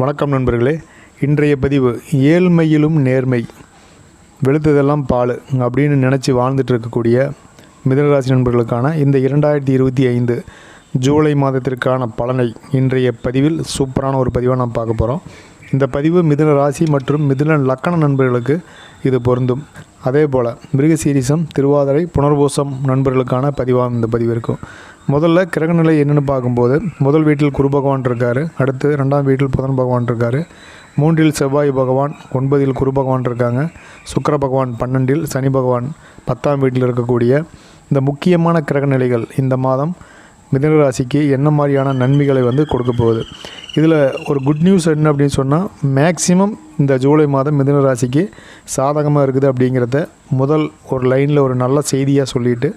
வணக்கம் நண்பர்களே. இன்றைய பதிவு ஏழ்மையிலும் நேர்மை. வெளுத்ததெல்லாம் பால் அப்படின்னு நினச்சி வாழ்ந்துட்டு இருக்கக்கூடிய மிதனராசி நண்பர்களுக்கான இந்த இரண்டாயிரத்தி இருபத்தி ஐந்து ஜூலை மாதத்திற்கான பலனை இன்றைய பதிவில் சூப்பரான ஒரு பதிவாக நாம் பார்க்க போகிறோம் இந்த பதிவு மிதுன ராசி மற்றும் மிதுன லக்கண நண்பர்களுக்கு இது பொருந்தும். அதே போல் மிருகசீரிசம் திருவாதிரை புனர்பூசம் நண்பர்களுக்கான பதிவாக இந்த பதிவு இருக்கும். முதல்ல கிரகநிலை என்னென்னு பார்க்கும்போது முதல் வீட்டில் குரு பகவான் இருக்கார் அடுத்து ரெண்டாம் வீட்டில் புதன் பகவான் இருக்கார். மூன்றில் செவ்வாய் பகவான் ஒன்பதில் குரு பகவான் இருக்காங்க. சுக்கர பகவான் பன்னெண்டில் சனி பகவான் பத்தாம் வீட்டில் இருக்கக்கூடிய இந்த முக்கியமான கிரகநிலைகள் இந்த மாதம் மிதுன ராசிக்கு என்ன மாதிரியான நன்மைகளை வந்து கொடுக்க போகுது. இதில் ஒரு குட் நியூஸ் என்ன அப்படின்னு சொன்னால் மேக்சிமம் இந்த ஜூலை மாதம் மிதுன ராசிக்கு சாதகமாக இருக்குது அப்படிங்கிறத முதல் ஒரு லைனில் ஒரு நல்ல செய்தியாக சொல்லிட்டு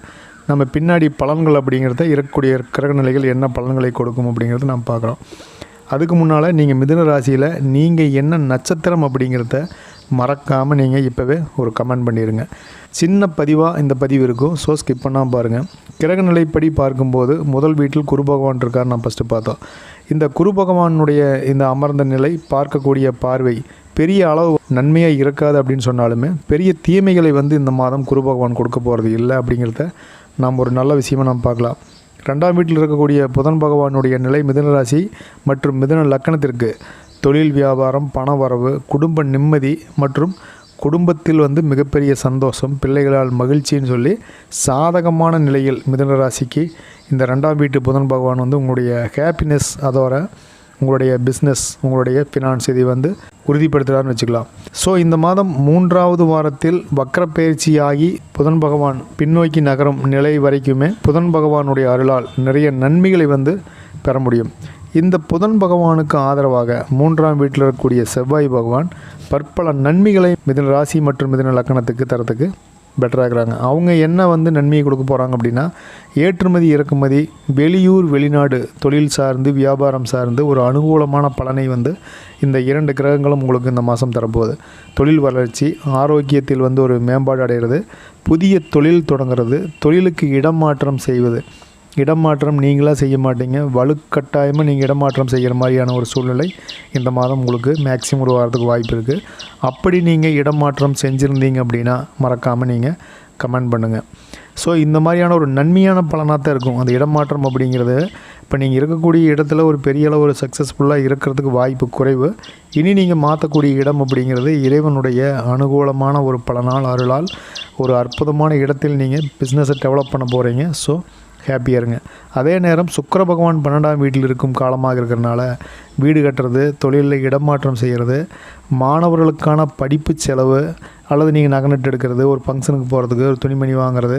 நம்ம பின்னாடி பலன்கள் அப்படிங்கிறத இருக்கக்கூடிய கிரகநிலைகள் என்ன பலன்களை கொடுக்கும் அப்படிங்கிறத நம்ம பார்க்குறோம். அதுக்கு முன்னால் நீங்கள் மிதுன ராசியில் நீங்கள் என்ன நட்சத்திரம் அப்படிங்கிறத மறக்காமல் நீங்கள் இப்போவே ஒரு கமெண்ட் பண்ணிடுங்க சின்ன பதிவாக இந்த பதிவு இருக்கும். ஸோ ஸ்கிப் பண்ணால் பாருங்கள் கிரகநிலைப்படி பார்க்கும்போது முதல் வீட்டில் குரு பகவான் இருக்கார் நான் ஃபஸ்ட்டு பார்த்தோம். இந்த குரு பகவானுடைய இந்த அமர்ந்த நிலை பார்க்கக்கூடிய பார்வை பெரிய அளவு நன்மையாக இருக்காது அப்படின்னு சொன்னாலுமே பெரிய தீமைகளை வந்து இந்த மாதம் குரு பகவான் கொடுக்க போகிறது இல்லை அப்படிங்கிறத நாம் ஒரு நல்ல விஷயமாக நாம் பார்க்கலாம். ரெண்டாம் வீட்டில் இருக்கக்கூடிய புதன் பகவானுடைய நிலை மிதுன ராசி மற்றும் மிதுன லக்கணத்திற்கு தொழில் வியாபாரம் பண வரவு குடும்ப நிம்மதி மற்றும் குடும்பத்தில் வந்து மிகப்பெரிய சந்தோஷம் பிள்ளைகளால் மகிழ்ச்சின்னு சொல்லி சாதகமான நிலையில் மிதனராசிக்கு இந்த ரெண்டாம் வீட்டு புதன் பகவான் வந்து உங்களுடைய ஹாப்பினஸ் அதோட உங்களுடைய பிஸ்னஸ் உங்களுடைய ஃபினான்ஸ் இதை வந்து உறுதிப்படுத்துகிறான்னு வச்சுக்கலாம். ஸோ இந்த மாதம் மூன்றாவது வாரத்தில் வக்கரப்பயிற்சியாகி புதன் பகவான் பின்னோக்கி நகரும் நிலை வரைக்குமே புதன் பகவானுடைய அருளால் நிறைய நன்மைகளை வந்து பெற முடியும். இந்த புதன் பகவானுக்கு ஆதரவாக மூன்றாம் வீட்டில் இருக்கக்கூடிய செவ்வாய் பகவான் பற்பல நன்மைகளை மிதன ராசி மற்றும் மிதன லக்கணத்துக்கு தரத்துக்கு பெட்டராக இருக்கிறாங்க அவங்க என்ன வந்து நன்மையை கொடுக்க போகிறாங்க அப்படின்னா ஏற்றுமதி இறக்குமதி வெளியூர் வெளிநாடு தொழில் சார்ந்து வியாபாரம் சார்ந்து ஒரு அனுகூலமான பலனை வந்து இந்த இரண்டு கிரகங்களும் உங்களுக்கு இந்த மாதம் தரப்போகுது. தொழில் வளர்ச்சி ஆரோக்கியத்தில் வந்து ஒரு மேம்பாடு அடைகிறது. புதிய தொழில் தொடங்குறது தொழிலுக்கு இடமாற்றம் செய்வது இடமாற்றம் நீங்களாக செய்ய மாட்டீங்க. வலுக்கட்டாயமாக நீங்கள் இடமாற்றம் செய்கிற மாதிரியான ஒரு சூழ்நிலை இந்த மாதம் உங்களுக்கு மேக்ஸிமம் ஒரு வாரத்துக்கு வாய்ப்பு இருக்குது அப்படி நீங்கள் இடமாற்றம் செஞ்சுருந்தீங்க அப்படின்னா மறக்காமல் நீங்கள் கமெண்ட் பண்ணுங்கள் ஸோ இந்த மாதிரியான ஒரு நன்மையான பலனாக தான் இருக்கும். அந்த இடமாற்றம் அப்படிங்கிறது இப்போ நீங்கள் இருக்கக்கூடிய இடத்துல ஒரு பெரிய அளவு ஒரு சக்ஸஸ்ஃபுல்லாக இருக்கிறதுக்கு வாய்ப்பு குறைவு. இனி நீங்கள் மாற்றக்கூடிய இடம் அப்படிங்கிறது இறைவனுடைய அனுகூலமான ஒரு பலனால் அருளால் ஒரு அற்புதமான இடத்தில் நீங்கள் பிஸ்னஸை டெவலப் பண்ண போகிறீங்க ஸோ ஹாப்பியாக இருங்க. அதே நேரம் சுக்கிர பகவான் பன்னெண்டாம் வீட்டில் இருக்கும் காலமாக இருக்கிறனால வீடு கட்டுறது தொழிலில் இடமாற்றம் செய்கிறது மாணவர்களுக்கான படிப்பு செலவு அல்லது நீங்கள் நகநட்டு எடுக்கிறது ஒரு ஃபங்க்ஷனுக்கு போகிறதுக்கு ஒரு துணிமணி வாங்குறது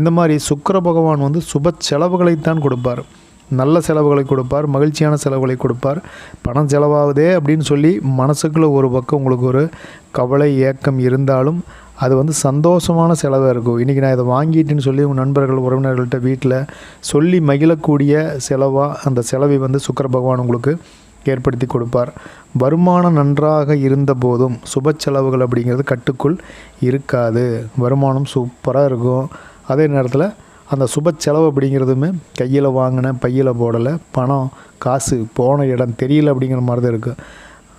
இந்த மாதிரி சுக்கிர பகவான் வந்து சுப செலவுகளைத்தான் கொடுப்பார். நல்ல செலவுகளை கொடுப்பார் மகிழ்ச்சியான செலவுகளை கொடுப்பார். பணம் செலவாகுதே அப்படின்னு சொல்லி மனசுக்குள்ளே ஒரு பக்கம் உங்களுக்கு ஒரு கவலை ஏக்கம் இருந்தாலும் அது வந்து சந்தோஷமான செலவாக இருக்கும். இன்றைக்கி நான் இதை வாங்கிட்டேன்னு சொல்லி உங்கள் நண்பர்கள் உறவினர்கள்ட்ட வீட்டில் சொல்லி மகிழக்கூடிய செலவாக அந்த செலவை வந்து சுக்கர பகவான் உங்களுக்கு ஏற்படுத்தி கொடுப்பார். வருமானம் நன்றாக இருந்த போதும் சுப செலவுகள் அப்படிங்கிறது கட்டுக்குள் இருக்காது. வருமானம் சூப்பராக இருக்கும். அதே நேரத்தில் அந்த சுப செலவு அப்படிங்கிறதுமே கையில் வாங்கினேன் பையில் போடலை. பணம் காசு போன இடம் தெரியல அப்படிங்கிற மாதிரி தான் இருக்குது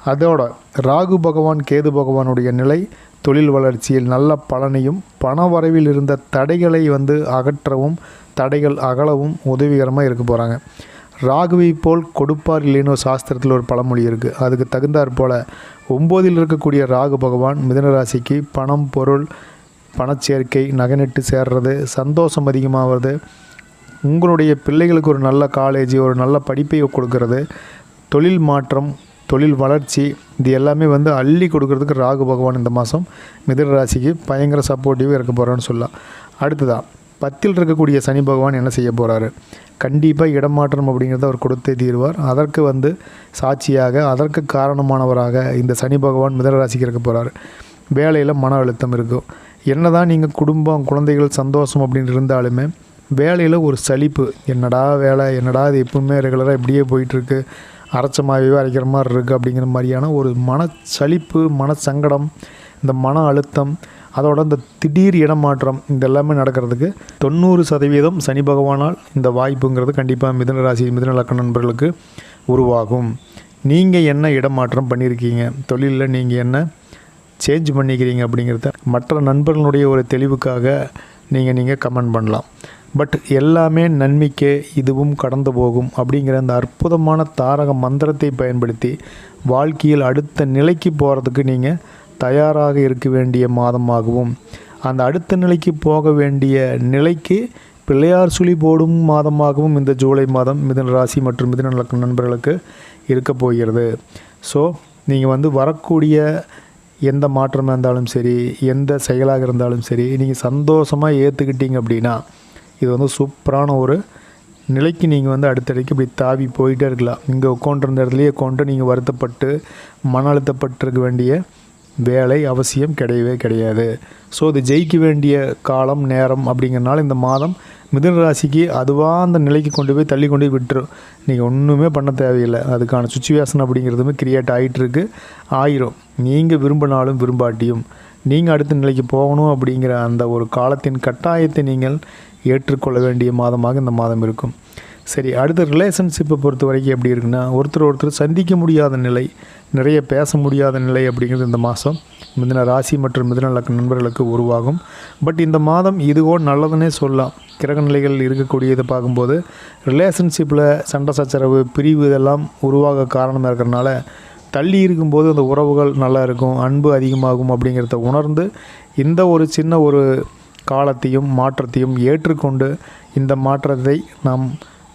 அதோட ராகு பகவான் கேது பகவானுடைய நிலை தொழில் வளர்ச்சியில் நல்ல பலனையும் பண வரவில் இருந்த தடைகளை வந்து அகற்றவும் தடைகள் அகலவும் உதவிகரமாக இருக்க போகிறாங்க ராகுவை போல் கொடுப்பார் இல்லைன்னு சாஸ்திரத்தில் ஒரு பழமொழி இருக்குது அதுக்கு தகுந்தாற் போல் ஒம்போதில் இருக்கக்கூடிய ராகு பகவான் மிதனராசிக்கு பணம் பொருள் பணச்சேர்க்கை நகைநட்டு சேர்றது சந்தோஷம் அதிகமாகிறது உங்களுடைய பிள்ளைகளுக்கு ஒரு நல்ல காலேஜ் ஒரு நல்ல படிப்பை கொடுக்கறது தொழில் மாற்றம் தொழில் வளர்ச்சி இது எல்லாமே வந்து அள்ளி கொடுக்கறதுக்கு ராகு பகவான் இந்த மாதம் மிதன ராசிக்கு பயங்கர சப்போர்ட்டிவாக இருக்க போகிறான்னு சொல்லலாம். அடுத்ததான் பத்தில் இருக்கக்கூடிய சனி பகவான் என்ன செய்ய போகிறாரு கண்டிப்பாக இடமாற்றம் அப்படிங்கிறத அவர் கொடுத்தே தீர்வார். அதற்கு வந்து சாட்சியாக அதற்கு காரணமானவராக இந்த சனி பகவான் மிதன ராசிக்கு இருக்க போகிறாரு வேலையில் மன அழுத்தம் இருக்கும். என்னதான் நீங்கள் குடும்பம் குழந்தைகள் சந்தோஷம் அப்படின்னு இருந்தாலுமே வேலையில் ஒரு சலிப்பு. என்னடா வேலை? என்னடா இது எப்பவுமே ரெகுலராக இப்படியே போயிட்டுருக்கு. அரைச்சமாகவே அரைக்கிற மாதிரி இருக்குது அப்படிங்கிற மாதிரியான ஒரு மனச்சலிப்பு மனசங்கடம் இந்த மன அழுத்தம் அதோட இந்த திடீர் இடமாற்றம் இந்த எல்லாமே நடக்கிறதுக்கு தொண்ணூறு சதவீதம் சனி பகவானால் இந்த வாய்ப்புங்கிறது கண்டிப்பாக மிதன ராசி மிதன லக்கண நண்பர்களுக்கு உருவாகும். நீங்கள் என்ன இடமாற்றம் பண்ணியிருக்கீங்க? தொழிலில் நீங்கள் என்ன சேஞ்ச் பண்ணிக்கிறீங்க அப்படிங்கிறத மற்ற நண்பர்களுடைய ஒரு தெளிவுக்காக நீங்கள் நீங்கள் கமெண்ட் பண்ணலாம். பட் எல்லாமே நன்மைக்கே இதுவும் கடந்து போகும் அப்படிங்கிற அந்த அற்புதமான தாரக மந்திரத்தை பயன்படுத்தி வாழ்க்கையில் அடுத்த நிலைக்கு போகிறதுக்கு நீங்கள் தயாராக இருக்க வேண்டிய மாதமாகவும் அந்த அடுத்த நிலைக்கு போக வேண்டிய நிலைக்கு பிள்ளையார் சுழி போடும் மாதமாகவும் இந்த ஜூலை மாதம் மிதன ராசி மற்றும் மிதன நண்பர்களுக்கு இருக்க போகிறது. ஸோ நீங்கள் வந்து வரக்கூடிய எந்த மாற்றமாக இருந்தாலும் சரி எந்த செயலாக இருந்தாலும் சரி நீங்கள் சந்தோஷமாக ஏற்றுக்கிட்டீங்க அப்படின்னா இது வந்து சூப்பரான ஒரு நிலைக்கு நீங்கள் வந்து அடுத்தடைக்கு இப்படி தாவி போயிட்டே இருக்கலாம். இங்கே உட்காண்டிருந்த இடத்துலையே கொண்டு நீங்கள் வருத்தப்பட்டு மன அழுத்தப்பட்டிருக்க வேண்டிய வேலை அவசியம் கிடையவே கிடையாது. ஸோ இது ஜெயிக்க வேண்டிய காலம் நேரம் அப்படிங்கிறனால இந்த மாதம் மிதன ராசிக்கு அதுவாக அந்த நிலைக்கு கொண்டு போய் தள்ளி கொண்டு போய் விட்டுரும். நீங்கள் ஒன்றுமே பண்ண தேவையில்லை. அதுக்கான சுச்சுவேஷன் அப்படிங்கிறதுமே கிரியேட் ஆகிட்டுருக்கு ஆயிரும். நீங்கள் விரும்பினாலும் விரும்பாட்டியும். நீங்கள் அடுத்த நிலைக்கு போகணும் அப்படிங்கிற அந்த ஒரு காலத்தின் கட்டாயத்தை நீங்கள் ஏற்றுக்கொள்ள வேண்டிய மாதமாக இந்த மாதம் இருக்கும். சரி அடுத்த ரிலேஷன்ஷிப்பை பொறுத்த வரைக்கும் எப்படி இருக்குன்னா ஒருத்தர் ஒருத்தர் சந்திக்க முடியாத நிலை நிறைய பேச முடியாத நிலை அப்படிங்கிறது இந்த மாதம் மிதன ராசி மற்றும் மிதன லக்க நண்பர்களுக்கு உருவாகும். பட் இந்த மாதம் இதுவோ நல்லதுன்னே சொல்லலாம். கிரக நிலைகள் இருக்கக்கூடியதை பார்க்கும்போது ரிலேஷன்ஷிப்பில் சண்டை சச்சரவு பிரிவு இதெல்லாம் உருவாக காரணமாக இருக்கிறனால தள்ளி இருக்கும்போது அந்த உறவுகள் நல்லா இருக்கும் அன்பு அதிகமாகும் அப்படிங்கிறத உணர்ந்து இந்த ஒரு சின்ன ஒரு காலத்தையும் மாற்றத்தையும் ஏற்றுக்கொண்டு இந்த மாற்றத்தை நாம்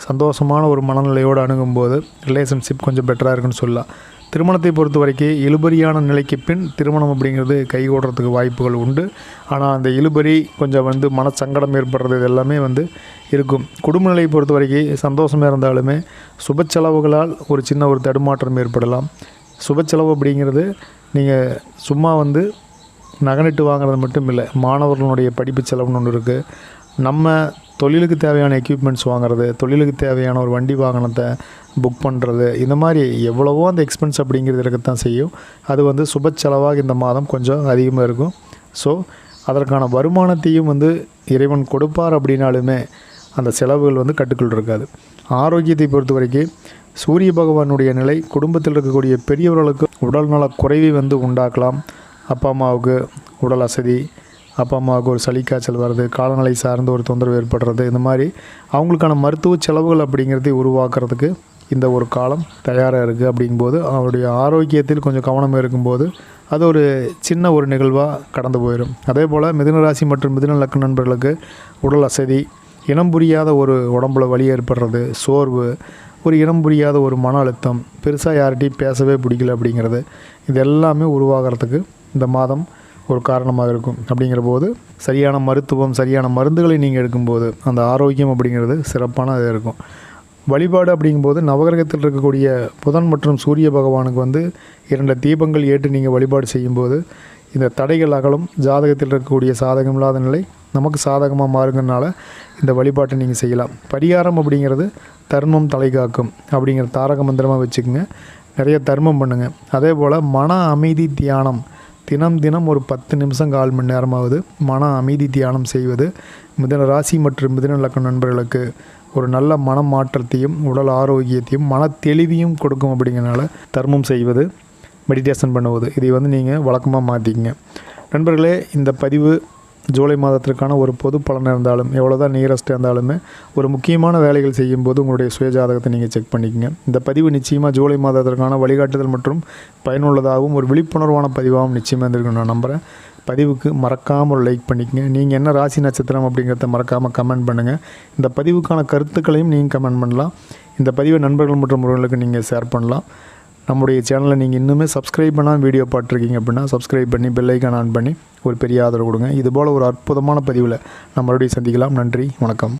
சந்தோஷமான ஒரு மனநிலையோடு அணுகும்போது ரிலேஷன்ஷிப் கொஞ்சம் பெட்டராக இருக்குன்னு சொல்லலாம். திருமணத்தை பொறுத்த வரைக்கும் இழுபறியான நிலைக்கு பின் திருமணம் அப்படிங்கிறது கைகூடுறதுக்கு வாய்ப்புகள் உண்டு. ஆனால் அந்த இழுபறி கொஞ்சம் வந்து மனச்சங்கடம் ஏற்படுறது இது எல்லாமே வந்து இருக்கும். குடும்ப நிலையை பொறுத்த வரைக்கும் சந்தோஷமாக இருந்தாலுமே சுப செலவுகளால் ஒரு சின்ன ஒரு தடுமாற்றம் ஏற்படலாம். சுப செலவு அப்படிங்கிறது நீங்கள் சும்மா வந்து நகனிட்டு வாங்குறது மட்டும் இல்லை மாணவர்களுடைய படிப்பு செலவுன்னு ஒன்று இருக்குது நம்ம தொழிலுக்கு தேவையான எக்யூப்மெண்ட்ஸ் வாங்குறது தொழிலுக்கு தேவையான ஒரு வண்டி வாகனத்தை புக் பண்ணுறது இந்த மாதிரி எவ்வளவோ அந்த எக்ஸ்பென்ஸ் அப்படிங்கிறது இருக்கத்தான் செய்யும். அது வந்து சுப செலவாக இந்த மாதம் கொஞ்சம் அதிகமாக இருக்கும். ஸோ அதற்கான வருமானத்தையும் வந்து இறைவன் கொடுப்பார் அப்படின்னாலுமே அந்த செலவுகள் வந்து கட்டுக்குள் இருக்காது. ஆரோக்கியத்தை பொறுத்த வரைக்கும் சூரிய பகவானுடைய நிலை குடும்பத்தில் இருக்கக்கூடிய பெரியவர்களுக்கு உடல்நல குறைவை வந்து உண்டாக்கலாம். அப்பா அம்மாவுக்கு உடல் அசதி அப்பா அம்மாவுக்கு ஒரு சளி காய்ச்சல் வர்றது காலநிலை சார்ந்து ஒரு தொந்தரவு ஏற்படுறது இந்த மாதிரி அவங்களுக்கான மருத்துவ செலவுகள் அப்படிங்கிறதை உருவாக்குறதுக்கு இந்த ஒரு காலம் தயாராக இருக்குது அப்படிங்கும்போது அவருடைய ஆரோக்கியத்தில் கொஞ்சம் கவனம் இருக்கும்போது அது ஒரு சின்ன ஒரு நிகழ்வாக கடந்து போயிடும் அதே போல் மிதுனராசி மற்றும் மிதுன லக்க நண்பர்களுக்கு உடல் அசதி இனம் புரியாத ஒரு உடம்புல வலி ஏற்படுறது சோர்வு ஒரு இனம் புரியாத ஒரு மன அழுத்தம் பெருசாக யார்கிட்டையும் பேசவே பிடிக்கல அப்படிங்கிறது இது எல்லாமே உருவாகிறதுக்கு இந்த மாதம் ஒரு காரணமாக இருக்கும். அப்படிங்கிற போது சரியான மருத்துவம் சரியான மருந்துகளை நீங்கள் எடுக்கும்போது அந்த ஆரோக்கியம் அப்படிங்கிறது சிறப்பானதாக இருக்கும். வழிபாடு அப்படிங்கும்போது நவகிரகத்தில் இருக்கக்கூடிய புதன் மற்றும் சூரிய பகவானுக்கு வந்து இரண்டு தீபங்கள் ஏற்று நீங்கள் வழிபாடு செய்யும்போது இந்த தடைகள் அகலும். ஜாதகத்தில் இருக்கக்கூடிய சாதகம் இல்லாத நிலை நமக்கு சாதகமாக மாறுங்கனால இந்த வழிபாட்டை நீங்கள் செய்யலாம். பரிகாரம் அப்படிங்கிறது தர்மம் தலை காக்கும் அப்படிங்கிற தாரக மந்திரமாக வச்சுக்கோங்க. நிறைய தர்மம் பண்ணுங்கள் அதே போல் மன அமைதி தியானம் தினம் தினம் ஒரு பத்து நிமிஷம் கால் மணி நேரமாவது மன அமைதி தியானம் செய்வது மிதன ராசி மற்றும் மிதன லக்க நண்பர்களுக்கு ஒரு நல்ல மன மாற்றத்தையும் உடல் ஆரோக்கியத்தையும் மன தெளிவையும் கொடுக்கும் அப்படிங்கிறனால தர்மம் செய்வது மெடிடேஷன் பண்ணுவது. இதை வந்து நீங்கள் வழக்கமாக மாற்றிக்கங்க நண்பர்களே இந்த பதிவு ஜூலை மாதத்திற்கான ஒரு பொது பலன் இருந்தாலும் எவ்வளோ தான் நியரஸ்ட் இருந்தாலுமே ஒரு முக்கியமான வேலைகள் செய்யும்போது உங்களுடைய சுயஜாதகத்தை நீங்கள் செக் பண்ணிக்கங்க. இந்த பதிவு நிச்சயமாக ஜூலை மாதத்திற்கான வழிகாட்டுதல் மற்றும் பயனுள்ளதாகவும் ஒரு விழிப்புணர்வான பதிவாகவும் நிச்சயமாக இருந்திருக்கும் நான் நம்புகிறேன் பதிவுக்கு மறக்காமல் ஒரு லைக் பண்ணிக்கங்க. நீங்கள் என்ன ராசி நட்சத்திரம் அப்படிங்கிறத மறக்காமல் கமெண்ட் பண்ணுங்கள் இந்த பதிவுக்கான கருத்துக்களையும் நீங்கள் கமெண்ட் பண்ணலாம். இந்த பதிவை நண்பர்கள் மற்றும் உறவுகளுக்கு நீங்கள் ஷேர் பண்ணலாம். நம்முடைய சேனலை நீங்கள் இன்னுமே சப்ஸ்கிரைப் பண்ணால் வீடியோ பார்த்துருக்கீங்க அப்படின்னா சப்ஸ்கிரைப் பண்ணி பெல்லைக்கான் ஆன் பண்ணி ஒரு பெரிய ஆதரவு கொடுங்க. இதுபோல் ஒரு அற்புதமான பதிவில் நம்ம மறுபடியும் சந்திக்கலாம். நன்றி வணக்கம்.